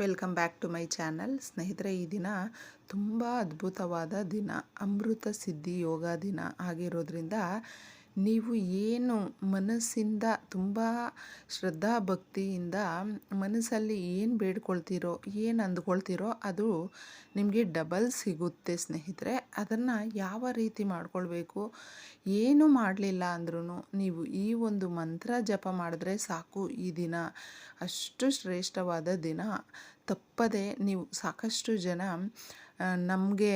Welcome back to my channel. ಸ್ನೇಹಿತರೆ, ಈ ದಿನ ತುಂಬ ಅದ್ಭುತವಾದ ದಿನ. ಅಮೃತ ಸಿದ್ಧಿ ಯೋಗ ದಿನ ಆಗಿರೋದ್ರಿಂದ ನೀವು ಏನು ಮನಸ್ಸಿಂದ ತುಂಬ ಶ್ರದ್ಧಾ ಭಕ್ತಿಯಿಂದ ಮನಸ್ಸಲ್ಲಿ ಏನು ಬೇಡ್ಕೊಳ್ತೀರೋ, ಏನು ಅಂದ್ಕೊಳ್ತೀರೋ ಅದು ನಿಮಗೆ ಡಬಲ್ ಸಿಗುತ್ತೆ ಸ್ನೇಹಿತರೆ. ಅದನ್ನು ಯಾವ ರೀತಿ ಮಾಡ್ಕೊಳ್ಬೇಕು, ಏನು ಮಾಡಲಿಲ್ಲ ಅಂದ್ರೂ ನೀವು ಈ ಒಂದು ಮಂತ್ರ ಜಪ ಮಾಡಿದ್ರೆ ಸಾಕು ಈ ದಿನ. ಅಷ್ಟು ಶ್ರೇಷ್ಠವಾದ ದಿನ. ತಪ್ಪದೆ ನೀವು ಸಾಕಷ್ಟು ಜನ ನಮಗೆ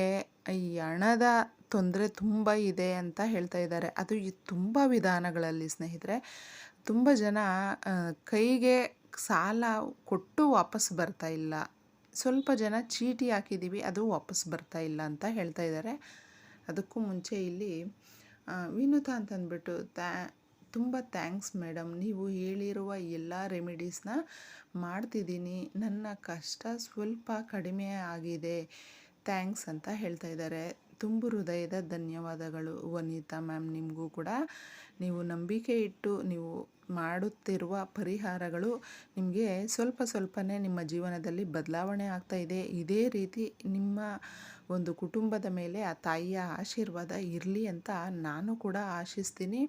ಈ ಹಣದ ತೊಂದರೆ ತುಂಬ ಇದೆ ಅಂತ ಹೇಳ್ತಾ ಇದ್ದಾರೆ. ಅದು ತುಂಬ ವಿಧಾನಗಳಲ್ಲಿ ಸ್ನೇಹಿತರೆ. ತುಂಬ ಜನ ಕೈಗೆ ಸಾಲ ಕೊಟ್ಟು ವಾಪಸ್ ಬರ್ತಾ ಇಲ್ಲ. ಸ್ವಲ್ಪ ಜನ ಚೀಟಿ ಹಾಕಿದ್ದೀವಿ, ಅದು ವಾಪಸ್ ಬರ್ತಾ ಇಲ್ಲ ಅಂತ ಹೇಳ್ತಾ ಇದ್ದಾರೆ. ಅದಕ್ಕೂ ಮುಂಚೆ ಇಲ್ಲಿ ವಿನುತಾ ಅಂತಂದ್ಬಿಟ್ಟು ತ್ಯಾ, ತುಂಬ ಥ್ಯಾಂಕ್ಸ್ ಮೇಡಮ್ ನೀವು ಹೇಳಿರುವ ಎಲ್ಲ ರೆಮಿಡೀಸ್ನ ಮಾಡ್ತಿದ್ದೀನಿ. ನನ್ನ ಕಷ್ಟ ಸ್ವಲ್ಪ ಕಡಿಮೆ ಆಗಿದೆ. ಥ್ಯಾಂಕ್ಸ್ ಅಂತ ಹೇಳ್ತಾ ಇದ್ದಾರೆ. ತುಂಬು ಹೃದಯದ ಧನ್ಯವಾದಗಳು ವನಿತಾ ಮ್ಯಾಮ್ ನಿಮಗೂ ಕೂಡ. ನೀವು ನಂಬಿಕೆ ಇಟ್ಟು ನೀವು ಮಾಡುತ್ತಿರುವ ಪರಿಹಾರಗಳು ನಿಮಗೆ ಸ್ವಲ್ಪ ಸ್ವಲ್ಪನೇ ನಿಮ್ಮ ಜೀವನದಲ್ಲಿ ಬದಲಾವಣೆ ಆಗ್ತಾ ಇದೆ. ಇದೇ ರೀತಿ ನಿಮ್ಮ ಒಂದು ಕುಟುಂಬದ ಮೇಲೆ ಆ ತಾಯಿಯ ಆಶೀರ್ವಾದ ಇರಲಿ ಅಂತ ನಾನು ಕೂಡ ಆಶಿಸ್ತೀನಿ.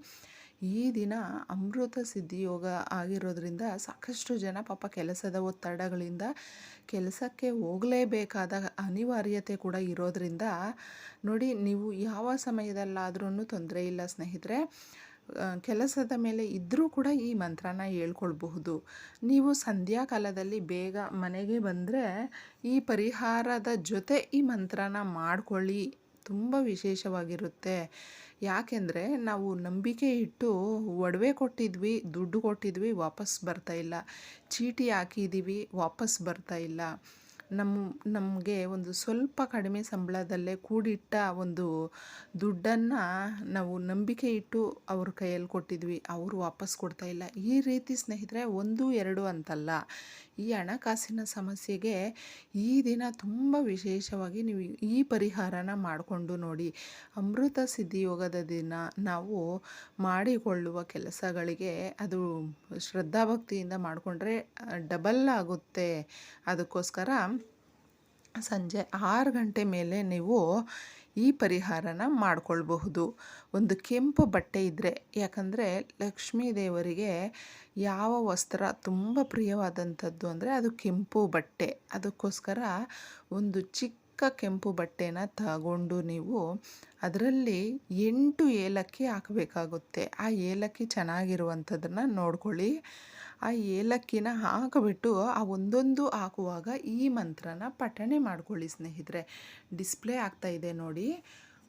ಈ ದಿನ ಅಮೃತ ಸಿದ್ಧಿ ಯೋಗ ಆಗಿರೋದ್ರಿಂದ ಸಾಕಷ್ಟು ಜನ ಪಾಪ ಕೆಲಸದ ಒತ್ತಡಗಳಿಂದ ಕೆಲಸಕ್ಕೆ ಹೋಗಲೇಬೇಕಾದ ಅನಿವಾರ್ಯತೆ ಕೂಡ ಇರೋದ್ರಿಂದ ನೋಡಿ, ನೀವು ಯಾವ ಸಮಯದಲ್ಲಾದ್ರೂ ತೊಂದರೆ ಇಲ್ಲ ಸ್ನೇಹಿತರೆ. ಕೆಲಸದ ಮೇಲೆ ಇದ್ದರೂ ಕೂಡ ಈ ಮಂತ್ರನ ಹೇಳ್ಕೊಳ್ಬಹುದು. ನೀವು ಸಂಧ್ಯಾಕಾಲದಲ್ಲಿ ಬೇಗ ಮನೆಗೆ ಬಂದರೆ ಈ ಪರಿಹಾರದ ಜೊತೆ ಈ ಮಂತ್ರನ ಮಾಡ್ಕೊಳ್ಳಿ. ತುಂಬ ವಿಶೇಷವಾಗಿರುತ್ತೆ. ಯಾಕೆಂದರೆ ನಾವು ನಂಬಿಕೆ ಇಟ್ಟು ಒಡವೆ ಕೊಟ್ಟಿದ್ವಿ, ದುಡ್ಡು ಕೊಟ್ಟಿದ್ವಿ, ವಾಪಸ್ ಇಲ್ಲ. ಚೀಟಿ ಹಾಕಿದ್ದೀವಿ ವಾಪಸ್ ಬರ್ತಾ ಇಲ್ಲ. ನಮ್ಮ ನಮಗೆ ಒಂದು ಸ್ವಲ್ಪ ಕಡಿಮೆ ಸಂಬಳದಲ್ಲೇ ಕೂಡಿಟ್ಟ ಒಂದು ದುಡ್ಡನ್ನು ನಾವು ನಂಬಿಕೆ ಇಟ್ಟು ಅವ್ರ ಕೈಯಲ್ಲಿ ಕೊಟ್ಟಿದ್ವಿ. ಅವರು ವಾಪಸ್ ಕೊಡ್ತಾ ಇಲ್ಲ. ಈ ರೀತಿ ಸ್ನೇಹಿತರೆ, ಒಂದು, ಎರಡು ಅಂತಲ್ಲ. ಈ ಹಣಕಾಸಿನ ಸಮಸ್ಯೆಗೆ ಈ ದಿನ ತುಂಬ ವಿಶೇಷವಾಗಿ ನೀವು ಈ ಪರಿಹಾರನ ಮಾಡಿಕೊಂಡು ನೋಡಿ. ಅಮೃತ ಸಿದ್ಧಿಯೋಗದ ದಿನ ನಾವು ಮಾಡಿಕೊಳ್ಳುವ ಕೆಲಸಗಳಿಗೆ ಅದು ಶ್ರದ್ಧಾಭಕ್ತಿಯಿಂದ ಮಾಡಿಕೊಂಡ್ರೆ ಡಬಲ್ ಆಗುತ್ತೆ. ಅದಕ್ಕೋಸ್ಕರ ಸಂಜೆ ಆರು ಗಂಟೆ ಮೇಲೆ ನೀವು ಈ ಪರಿಹಾರನ ಮಾಡಿಕೊಳ್ಬಹುದು. ಒಂದು ಕೆಂಪು ಬಟ್ಟೆ ಇದ್ದರೆ ಯಾಕಂದರೆ ಲಕ್ಷ್ಮೀ ದೇವರಿಗೆ ಯಾವ ವಸ್ತ್ರ ತುಂಬ ಪ್ರಿಯವಾದಂಥದ್ದು ಅಂದರೆ ಅದು ಕೆಂಪು ಬಟ್ಟೆ. ಅದಕ್ಕೋಸ್ಕರ ಒಂದು ಚಿಕ್ಕ ಕೆಂಪು ಬಟ್ಟೆನ ತಗೊಂಡು ನೀವು ಅದರಲ್ಲಿ ಎಂಟು ಏಲಕ್ಕಿ ಹಾಕಬೇಕಾಗುತ್ತೆ. ಆ ಏಲಕ್ಕಿ ಚೆನ್ನಾಗಿರುವಂಥದ್ದನ್ನು ನೋಡ್ಕೊಳ್ಳಿ. ಆ ಏಲಕ್ಕಿನ ಹಾಕಿಬಿಟ್ಟು ಆ ಒಂದೊಂದು ಹಾಕುವಾಗ ಈ ಮಂತ್ರನ ಪಠಣೆ ಮಾಡ್ಕೊಳ್ಳಿ ಸ್ನೇಹಿತರೆ. ಡಿಸ್ಪ್ಲೇ ಆಗ್ತಾ ಇದೆ ನೋಡಿ.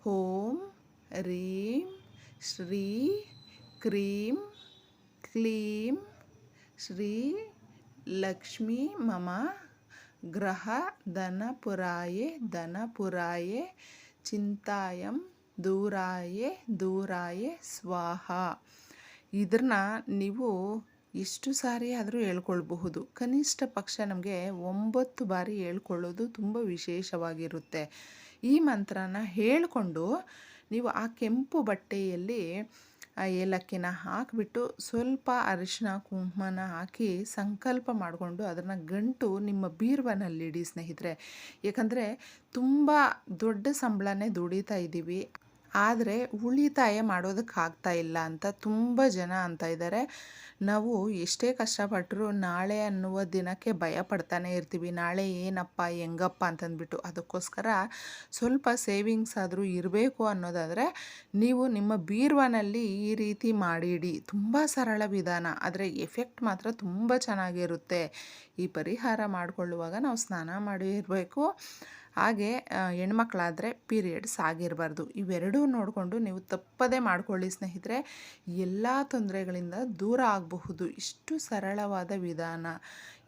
ಓಂ, ರೀಂ, ಶ್ರೀ, ಕ್ರೀಂ, ಕ್ಲೀಂ, ಶ್ರೀ, ಲಕ್ಷ್ಮೀ, ಮಮ ಗ್ರಹ ಧನಪುರಾಯೆ ಧನಪುರಾಯೆ ಚಿಂತಾಯಂ, ದೂರಾಯೇ ದೂರಾಯೇ, ಸ್ವಾಹ. ಇದನ್ನ ನೀವು ಎಷ್ಟು ಸಾರಿ ಆದರೂ ಹೇಳ್ಕೊಳ್ಬಹುದು. ಕನಿಷ್ಠ ಪಕ್ಷ ನಮಗೆ ಒಂಬತ್ತು ಬಾರಿ ಹೇಳ್ಕೊಳ್ಳೋದು ತುಂಬ ವಿಶೇಷವಾಗಿರುತ್ತೆ. ಈ ಮಂತ್ರನ ಹೇಳಿಕೊಂಡು ನೀವು ಆ ಕೆಂಪು ಬಟ್ಟೆಯಲ್ಲಿ ಆ ಏಲಕ್ಕಿನ ಹಾಕಿಬಿಟ್ಟು ಸ್ವಲ್ಪ ಅರಿಶಿನ, ಕುಂಕುಮನ ಹಾಕಿ ಸಂಕಲ್ಪ ಮಾಡಿಕೊಂಡು ಅದನ್ನು ಗಂಟು ನಿಮ್ಮ ಬೀರ್ವನಲ್ಲಿಡಿ ಸ್ನೇಹಿತರೆ. ಯಾಕಂದರೆ ತುಂಬ ದೊಡ್ಡ ಸಂಬಳನೇ ದುಡಿತಾ ಇದ್ದೀವಿ ಆದರೆ ಉಳಿತಾಯ ಮಾಡೋದಕ್ಕಾಗ್ತಾ ಇಲ್ಲ ಅಂತ ತುಂಬ ಜನ ಅಂತ ಇದ್ದಾರೆ ನಾವು ಎಷ್ಟೇ ಕಷ್ಟಪಟ್ಟರು ನಾಳೆ ಅನ್ನುವ ದಿನಕ್ಕೆ ಭಯ ಪಡ್ತಾನೆ ಇರ್ತೀವಿ. ನಾಳೆ ಏನಪ್ಪ, ಹೆಂಗಪ್ಪ ಅಂತಂದ್ಬಿಟ್ಟು. ಅದಕ್ಕೋಸ್ಕರ ಸ್ವಲ್ಪ ಸೇವಿಂಗ್ಸ್ ಆದರೂ ಇರಬೇಕು ಅನ್ನೋದಾದರೆ ನೀವು ನಿಮ್ಮ ಬೀರ್ವನಲ್ಲಿ ಈ ರೀತಿ ಮಾಡಿಡಿ. ತುಂಬ ಸರಳ ವಿಧಾನ. ಆದರೆ ಎಫೆಕ್ಟ್ ಮಾತ್ರ ತುಂಬ ಚೆನ್ನಾಗಿರುತ್ತೆ. ಈ ಪರಿಹಾರ ಮಾಡಿಕೊಳ್ಳುವಾಗ ನಾವು ಸ್ನಾನ ಮಾಡಿರಬೇಕು. ಹಾಗೆ ಹೆಣ್ಮಕ್ಳಾದರೆ ಪೀರಿಯಡ್ಸ್ ಆಗಿರಬಾರ್ದು. ಇವೆರಡೂ ನೋಡಿಕೊಂಡು ನೀವು ತಪ್ಪದೇ ಮಾಡ್ಕೊಳ್ಳಿ ಸ್ನೇಹಿತರೆ. ಎಲ್ಲ ತೊಂದರೆಗಳಿಂದ ದೂರ ಆಗಬಹುದು. ಇಷ್ಟು ಸರಳವಾದ ವಿಧಾನ.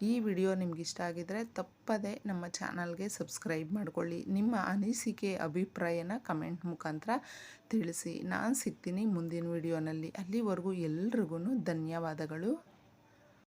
ಈ ವಿಡಿಯೋ ನಿಮ್ಗೆ ಇಷ್ಟ ಆಗಿದರೆ ತಪ್ಪದೇ ನಮ್ಮ ಚಾನಲ್ಗೆ ಸಬ್ಸ್ಕ್ರೈಬ್ ಮಾಡಿಕೊಳ್ಳಿ. ನಿಮ್ಮ ಅನಿಸಿಕೆ, ಅಭಿಪ್ರಾಯನ ಕಮೆಂಟ್ ಮುಖಾಂತರ ತಿಳಿಸಿ. ನಾನು ಸಿಗ್ತೀನಿ ಮುಂದಿನ ವಿಡಿಯೋನಲ್ಲಿ. ಅಲ್ಲಿವರೆಗೂ ಎಲ್ರಿಗೂ ಧನ್ಯವಾದಗಳು.